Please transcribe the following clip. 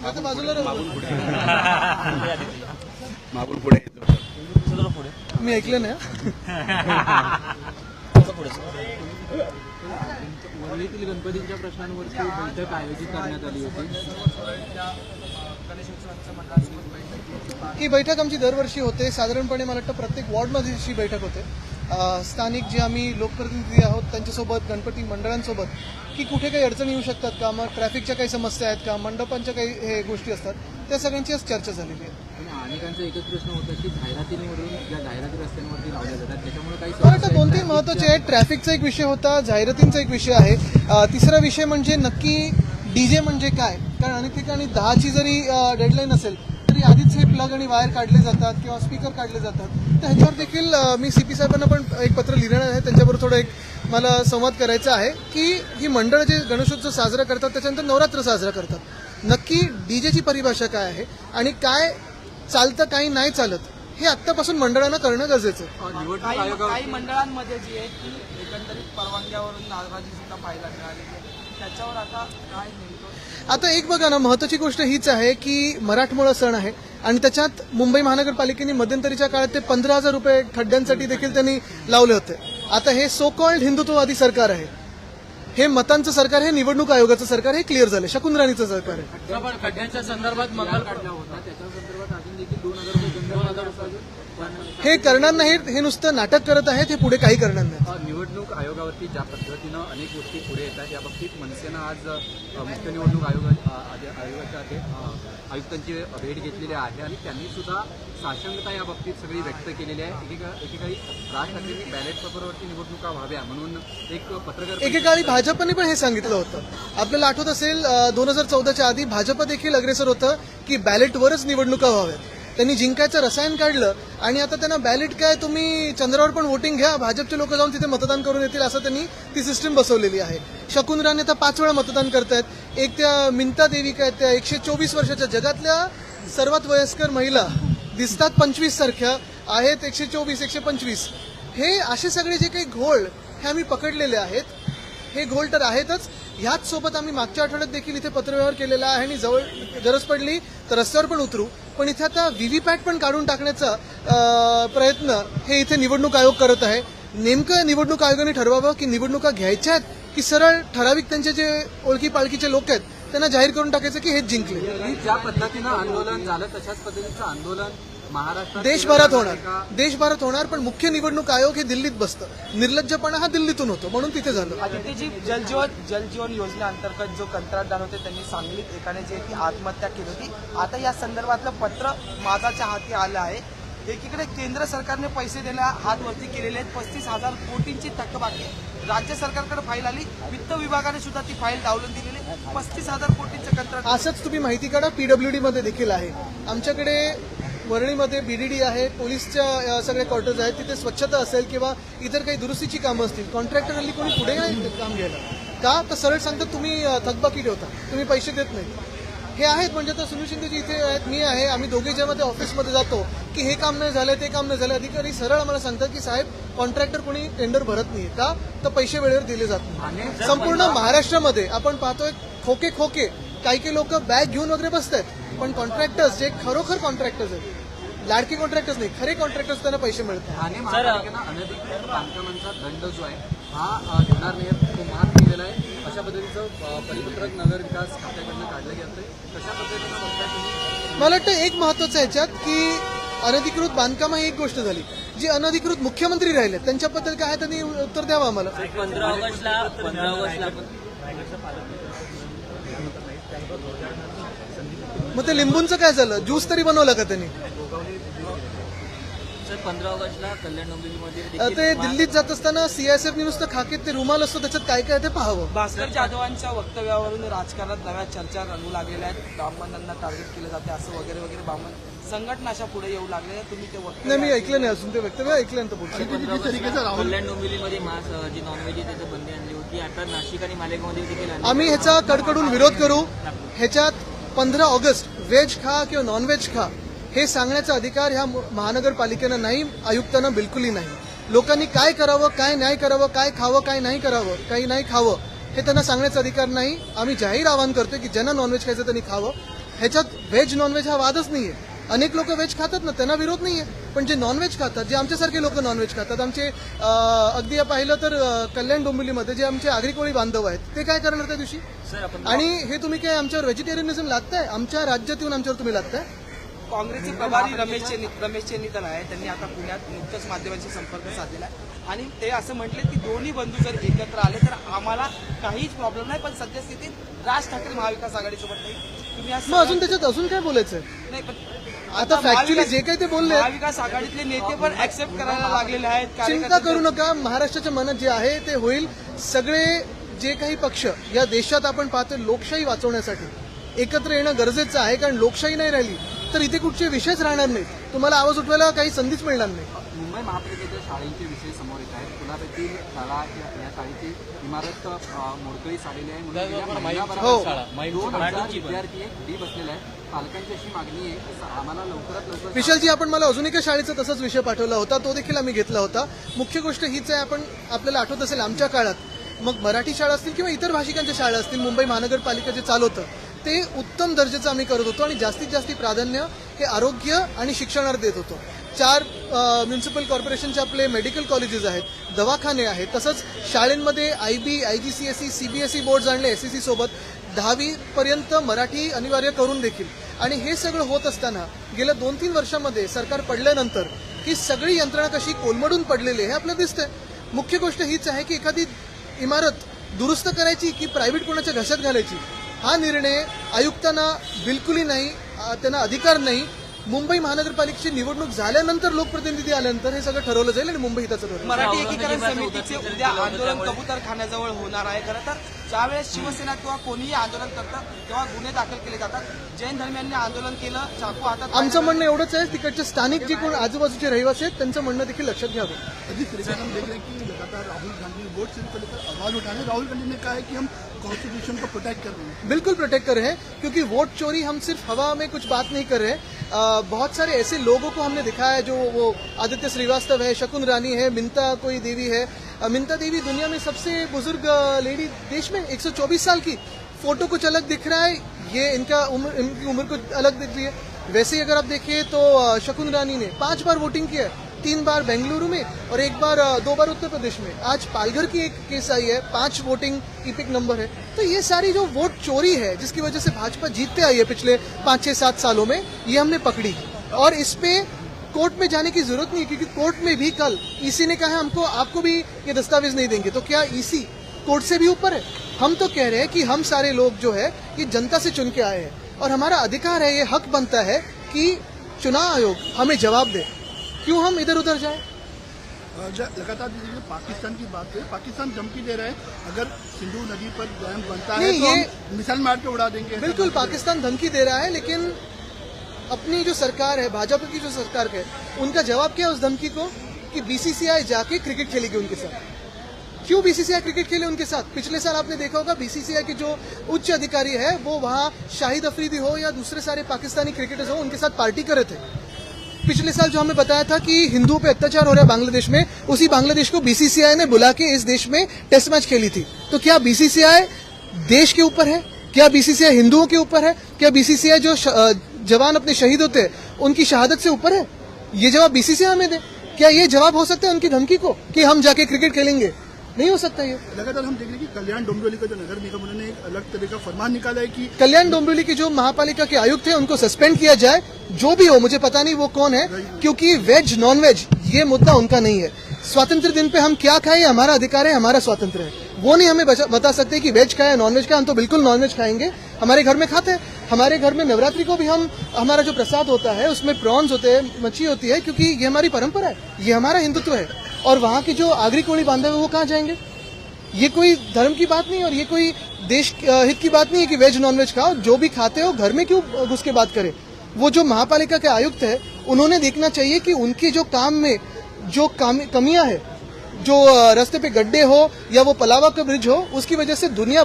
आता बाजूला. मागून पुढे. मी ऐकलं नाही वरळीतील गणपतींच्या प्रश्नांवरती बैठक आयोजित करण्यात आली होती. ही बैठक आमची दरवर्षी होते. साधारणपणे मला वाटतं प्रत्येक वॉर्डमध्ये अशी बैठक होते. स्थानिक जे आम्ही लोकप्रतिनिधी आहोत त्यांच्यासोबत गणपती मंडळांसोबत की कुठे काही अडचणी येऊ शकतात का? मग ट्रॅफिकच्या काही समस्या आहेत का? मंडपांच्या काही हे गोष्टी असतात त्या सगळ्यांची आज चर्चा झालेली आहे. आणि अनेकांचा एकच प्रश्न होता की जाहिरातींवरून ज्या जाहिराती रस्त्यांवरती लावल्या जातात त्याच्यामुळे काही मला वाटतं समस्या दोन तीन? महत्त्वाचे आहेत. ट्रॅफिकचा एक विषय होता जाहिरातींचा एक विषय आहे. तिसरा विषय म्हणजे नक्की डीजे म्हणजे काय? कारण अनेक ठिकाणी दहाची जरी डेडलाईन असेल तरी आधीच हे प्लग आणि वायर काढले जातात किंवा स्पीकर काढले जातात. ह्याच्यावर देखील मी सी पी साहेबांना पण एक पत्र लिहिणार आहे. त्यांच्याबरोबर थोडं एक मला संवाद करायचा आहे की ही मंडळ जे गणेशोत्सव साजरा करतात त्याच्यानंतर नवरात्र साजरा करतात. नक्की डीजेची परिभाषा काय आहे आणि काय चालतं काही नाही चालत हे आत्तापासून मंडळांना करणं गरजेचं आहे. काही मंडळांमध्ये जी आहे ती एकंदरीत परवानग्यावरून नाराजी सुद्धा पाहायला मिळालेली आहे. त्याच्यावर आता काय आता एक बघा ना महत्वाची गोष्ट हीच आहे की मराठमोळा सण आहे. आणि त्याच्यात मुंबई महानगरपालिकेने मध्यंतरीच्या काळात ते पंधरा हजार रुपये खड्ड्यांसाठी देखील त्यांनी लावले होते. आता हे सो कॉल्ड हिंदुत्ववादी सरकार आहे. हे मतांचं सरकार हे निवडणूक आयोगाचं सरकार हे क्लिअर झालं शकुन राणीचं सरकार आहे. खड्ड्यांच्या संदर्भात मंगल काढला होता. त्याच्या संदर्भात अजून देखील दोन हजार रुपये दंड होणार असावे. पण हे करणार नाहीत हे नुसतं नाटक करत आहेत हे पुढे काही करणार नाही अ, निवडणूक आयोगावरती ज्या पद्धतीनं अनेक गोष्टी पुढे येतात या बाबतीत मनसेनं आज अ, मुख्य निवडणूक आयोग अ, आयोगाच्या अ, आयुक्तांची भेट घेतलेली आहे आणि त्यांनी सुद्धा साशंकता या बाबतीत सगळी व्यक्त केलेली आहे. एकेका एकेकाळी राज ठाकरेंनी बॅलेट पेपरवरती निवडणुका व्हाव्या म्हणून एक पत्रकार एकेकाळी भाजपने पण हे सांगितलं होतं. आपल्याला आठवत असेल दोन हजार चौदाच्या आधी भाजप देखील अग्रेसर होतं की बॅलेटवरच निवडणुका व्हाव्यात. त्यांनी जिंकायचं रसायन काढलं आणि आता त्यांना बॅलेट काय तुम्ही चंद्रावर पण वोटिंग घ्या भाजपचे लोक जाऊन तिथे मतदान करून येतील असं त्यांनी ती सिस्टीम बसवलेली आहे. शकुन राणे आता पाच वेळा मतदान करतायत. एक त्या मिंता देवी काय त्या एकशे चोवीस वर्षाच्या जगातल्या सर्वात वयस्कर महिला दिसतात पंचवीस सारख्या आहेत एकशे चोवीस एकशे पंचवीस. हे असे सगळे जे काही घोळ हे आम्ही पकडलेले आहेत. हे घोळ तर आहेतच. ह्याच सोबत आम्ही मागच्या आठवड्यात देखील इथे पत्रव्यवहार केलेला आहे आणि जवळ गरज पडली तर रस्त्यावर पण उतरू. पण इथे आता व्हीव्हीपॅट पण काढून टाकण्याचा प्रयत्न हे इथे निवडणूक आयोग करत आहे. नेमकं निवडणूक आयोगाने ठरवावं की निवडणुका घ्यायच्या आहेत की सरळ ठराविक त्यांचे जे ओळखी पाळखीचे लोक आहेत त्यांना जाहीर करून टाकायचं की हेच जिंकले? ज्या पद्धतीनं आंदोलन झालं तशाच पद्धतीचं आंदोलन देशभरात होणार? देशभरात होणार पण मुख्य निवडणूक आयोग हे दिल्लीत बसतं. निर्लज्जपणा हा दिल्लीतून होतो म्हणून तिथे झालं. आदित्यजी जलजीवन जलजीवन योजनेअंतर्गत जो कंत्राटदार होते त्यांनी सांगलीत एकाने जे ती आत्महत्या केली होती. आता या संदर्भातलं पत्र माझाच्या हाती आलं आहे. एकीकडे केंद्र सरकारने पैसे द्यायला हात वरती केलेले आहेत. पस्तीस हजार कोटींची थकबाकी. राज्य सरकारकडे फाईल आली. वित्त विभागाने सुद्धा ती फाईल डावलून दिलेली पस्तीस हजार कोटींचं कंत्राट असंच तुम्ही माहिती काढा. पीडब्ल्यूडी मध्ये देखील आहे. आमच्याकडे वरळीमध्ये बीडीडी आहे पोलीसच्या सगळे क्वार्टर्स आहेत तिथे स्वच्छता असेल किंवा इतर काही दुरुस्तीची कामं असतील कॉन्ट्रॅक्टर हल्ली कोणी पुढे नाही काम घ्यायला. का? तर सरळ सांगतात तुम्ही थकबाकी ठेवता तुम्ही पैसे देत नाही हे आहेत म्हणजे तर सुनील शिंदेजी इथे आहेत मी आहे आम्ही दोघे ज्यामध्ये ऑफिसमध्ये जातो की हे काम नाही झालं ते काम नाही झालं अधिकारी सरळ आम्हाला सांगतात की साहेब कॉन्ट्रॅक्टर कोणी टेंडर भरत नाही का? तर पैसे वेळेवर दिले जात नाही संपूर्ण महाराष्ट्रामध्ये आपण पाहतोय खोके खोके काही काही लोक बॅग घेऊन वगैरे बसतात पण कॉन्ट्रॅक्टर्स जे खरोखर कॉन्ट्रॅक्टर्स आहेत लाडके कॉन्ट्रॅक्टर्स नाही खरे कॉन्ट्रॅक्टर्स त्यांना पैसे मिळतात. ठाणे महापालिकेनं अनधिकृत बांधकामांचा दंड जो आहे हा घेणार नाही तो माफ केलेला आहे. अशा पद्धतीचं परिपत्रक नगर विकास खात्याकडनं काढलं गेलं कशा पद्धतीनं मला वाटतं एक महत्वाचं आहे याच्यात की अनधिकृत बांधकाम ही एक गोष्ट झाली. जी अनधिकृत मुख्यमंत्री राहिले त्यांच्याबद्दल काय आहे त्यांनी उत्तर द्यावं आम्हाला? पंधरा ऑगस्टला पंधरा ऑगस्टला मग ते लिंबूंचं काय झालं? ज्यूस तरी बनवलं का त्यांनी? सर पंधरा ऑगस्टला कल्याण डोंबिवलीमध्ये ते दिल्लीत जात असताना सीआयएसएफनी नुसतं खाकीत ते रुमाल असतो त्याच्यात काय काय ते पाहावं. भास्कर जाधवांच्या वक्तव्यावरून राजकारणात नव्या चर्चा रंगू लागलेल्या आहेत. ब्राह्मणांना टार्गेट केलं जाते असं वगैरे वगैरे ब्राह्मण संघटना अशा पुढे येऊ लागल्या तुम्ही ते वक्तव्य नाही मी ऐकलं नाही अजून ते वक्तव्य ऐकलं नंतर पुढचं पंधरा ऑगस्टला कल्याण डोंबिवलीमध्ये मास जी नॉनव्हेज आहे त्याचं बंदी आणली होती. आता नाशिक आणि मालेगावमध्ये आम्ही ह्याचा कडकडून विरोध करू. ह्याच्यात पंधरा ऑगस्ट व्हेज खा किंवा नॉनव्हेज खा हे सांगण्याचा अधिकार ह्या महानगरपालिकेनं नाही आयुक्तांना बिलकुलही नाही. लोकांनी काय करावं काय नाही करावं काय खावं काय नाही करावं काही नाही खावं हे त्यांना सांगण्याचा अधिकार नाही. आम्ही जाहीर आवाहन करतोय की ज्यांना नॉनव्हेज खायचं त्यांनी खावं. ह्याच्यात व्हेज नॉनव्हेज हा वादच नाहीये. अनेक लोक व्हेज खातात ना त्यांना विरोध नाहीये. पण जे नॉनव्हेज खातात जे आमच्यासारखे लोक नॉनव्हेज खातात आमचे अगदी पाहिलं तर कल्याण डोंबिवलीमध्ये जे आमचे आगरी कोळी बांधव आहेत ते काय करणार त्या दिवशी? आणि हे तुम्ही काय आमच्यावर व्हेजिटेरियनिझम लागताय आमच्या राज्यात येऊन आमच्यावर तुम्ही लागताय काँग्रेसचे प्रभारी रमेश रमेश चेन्नीतन आहे त्यांनी आता पुण्यात नुकतंच माध्यमांशी संपर्क साधलेला आहे. आणि ते असं म्हटले की दोन्ही बंधू जर एकत्र आले तर आम्हाला काहीच प्रॉब्लेम नाही पण सद्यस्थितीत राज ठाकरे महाविकास आघाडीसोबत नाही. तुम्ही अजून त्याच्यात अजून काय बोलायचं नाही पण आता महाविकास- जे काही ते बोलले महाविकास आघाडीतले नेते पण ऍक्सेप्ट करायला लागलेले आहेत चिंता करू नका महाराष्ट्राच्या मनात जे आहे ते होईल. सगळे जे काही पक्ष या देशात आपण पाहतो लोकशाही वाचवण्यासाठी. एकत्र येणं गरजेचं आहे कारण लोकशाही नाही राहिली तर इथे कुठचे विषयच राहणार नाहीत. तुम्हाला आवाज उठवायला काही संधीच मिळणार नाही. मुंबई महापालिकेच्या शाळेचे विषय समोर येत आहेत. कुलाबेतील शाळा या शाळेची इमारत मोडकळीस आलेली आहे. म्हणून हो. दोन हजार विद्यार्थी घरी बसलेले आहेत. पालकांची अशी मागणी आहे आम्हाला लवकरात लवकर विशालजी आपण मला अजून एका शाळेचा तसाच विषय पाठवला होता. तो देखील आम्ही घेतला होता. मुख्य गोष्ट हीच आहे आपण आपल्याला आठवत असेल आमच्या काळात. मग मराठी शाळा असतील किंवा इतर भाषिकांच्या शाळा असतील मुंबई महानगरपालिका जे चालवतं ते उत्तम दर्जाचं आम्ही करत होतो आणि जास्तीत जास्त प्राधान्य हे आरोग्य आणि शिक्षणावर देत होतो. चार म्युन्सिपल कॉर्पोरेशनचे आपले मेडिकल कॉलेजेस आहेत दवाखाने आहेत तसंच शाळेंमध्ये I B I G C S C C B S E board आणले एस सी सोबत. दहावीपर्यंत मराठी अनिवार्य करून देखील. आणि हे सगळं होत असताना गेल्या दोन तीन वर्षामध्ये सरकार पडल्यानंतर ही सगळी यंत्रणा कशी कोलमडून पडलेली आहे हे आपल्याला दिसतंय. मुख्य गोष्ट हीच आहे की एखादी इमारत दुरुस्त करायची की प्रायव्हेट कोणाच्या घशात घालायची? हा निर्णय आयुक्तांना बिलकुलही नाही त्यांना अधिकार नाही. मुंबई महानगरपालिकेची निवडणूक झाल्यानंतर लोकप्रतिनिधी आल्यानंतर हे सगळं ठरवलं जाईल आणि मुंबई हिताचं ठरवलं मराठी एकीकरण समितीचे उद्या आंदोलन कबूतर खाण्याजवळ होणार आहे खरं तर ज्यावेळेस शिवसेना किंवा कोणीही आंदोलन करतं तेव्हा गुन्हे दाखल केले जातात जैन धर्मियांनी आंदोलन केलं चाकू हातात आमचं म्हणणं एवढंच आहे तिकडचे स्थानिक जे कोण आजूबाजूचे रहिवासी आहेत त्यांचं म्हणणं देखील लक्षात घ्यावं हैं राहुल गांधी वोट हैं राहुल गांधी ने कहा है कि हम कॉन्स्टिट्यूशन को प्रोटेक्ट कर रहे हैं। बिल्कुल प्रोटेक्ट कर रहे हैं, क्योंकि वोट चोरी हम सिर्फ़ हवा में कुछ बात नहीं कर रहे हैं। बहुत सारे ऐसे लोगों को हमने दिखाया है जो वो आदित्य श्रीवास्तव है, शकुन रानी है, मिंता कोई देवी है। मिंता देवी दुनिया में सबसे बुज़ुर्ग लेडी देश में 124 साल की। फ़ोटो कुछ अलग दिख रहा है, ये इनका उम्र, इनकी उम्र कुछ अलग दिख रही है। वैसे ही अगर आप देखिए तो शकुन रानी ने पाँच बार वोटिंग किया है। तीन बार बेंगलुरु में और एक बार दो बार उत्तर प्रदेश में। आज पालघर की एक केस आई है, पाँच वोटिंग इपिक नंबर है। तो ये सारी जो वोट चोरी है, जिसकी वजह से भाजपा जीतते आई है पिछले पाँच छह सात सालों में, ये हमने पकड़ी। और इस कोर्ट में जाने की ज़रूरत नहीं, क्योंकि कोर्ट में भी कल ईसी ने कहा हमको, आपको भी ये दस्तावेज़ नहीं देंगे। तो क्या ईसी कोर्ट से भी ऊपर है? हम तो कह रहे हैं कि हम सारे लोग जो है, ये जनता से चुन के आए हैं। और हमारा अधिकार है, ये हक बनता है कि चुनाव आयोग हमें जवाब दे। क्यों हम इधर उधर जाए? लगातार पाकिस्तान की बात है। पाकिस्तान धमकी दे रहा है। अगर सिंधु नदी पर डैम बनता है तो ये- मिसाइल मार के उड़ा देंगे बिल्कुल। पाकिस्तान धमकी दे रहा है लेकिन अपनी जो सरकार है भाजपा की जो सरकार है उनका जवाब क्या है उस धमकी को? कि बीसीसीआई जाके क्रिकेट खेलेगी उनके साथ। क्यों बीसीसीआई क्रिकेट खेले उनके साथ? पिछले साल आपने देखा होगा बीसीसीआई के जो उच्च अधिकारी है वो वहाँ शाहिद अफरीदी हो या दूसरे सारे पाकिस्तानी क्रिकेटर्स हो उनके साथ पार्टी कर रहे थे। पिछले साल जो हमें बताया था कि हिंदुओं पे अत्याचार हो रहा है बांग्लादेश में, उसी बांग्लादेश को बीसीसीआई ने बुला के इस देश में टेस्ट मैच खेली थी। तो क्या बीसीसीआई देश के ऊपर है? क्या बीसीसीआई हिंदुओं के ऊपर है? क्या बीसीसीआई जो जवान अपने शहीद होते हैं उनकी शहादत से ऊपर है? ये जवाब बीसीसीआई हमें दे। क्या ये जवाब हो सकता है उनकी धमकी को कि हम जाके क्रिकेट खेलेंगे? नहीं हो सकता ये। लगातार हम देख रहे हैं कि कल्याण डोंबिवली का जो नगर निगम उन्होंने एक अलग तरह का फरमान निकाला है कि कल्याण डोंबिवली की जो महापालिका के आयुक्त है उनको सस्पेंड किया जाए जो भी हो मुझे पता नहीं वो कौन है क्योंकि वेज नॉन वेज ये मुद्दा उनका नहीं है। स्वातंत्र दिन पे हम क्या खाएँ हमारा अधिकार है हमारा स्वातंत्र है। वो नहीं हमें बता सकते कि वेज खाए नॉन वेज खाए हम तो बिल्कुल नॉन वेज खाएँगे। हमारे घर में खाते हैं। हमारे घर में नवरात्रि को भी हम हमारा जो प्रसाद होता है उसमें प्रॉन्स होते हैं मच्छी होती है क्योंकि ये हमारी परंपरा है ये हमारा हिंदुत्व है। और वहाँ के जो आगरी कोड़ी बांधव है, वो कहाँ जाएँगे? ये कोई धर्म की बात नहीं और ये कोई देश हित की बात नहीं है कि वेज नॉन वेज खाओ, जो भी खाते हो, घर में क्यों घुस के बात करें? वो जो महापालिका के आयुक्त है, उन्होंने देखना चाहिए कि उनके जो काम में जो काम- कमियाँ है, जो रास्ते पे गड्ढे हो या वो पलावा का ब्रिज हो, उसकी वजह से दुनिया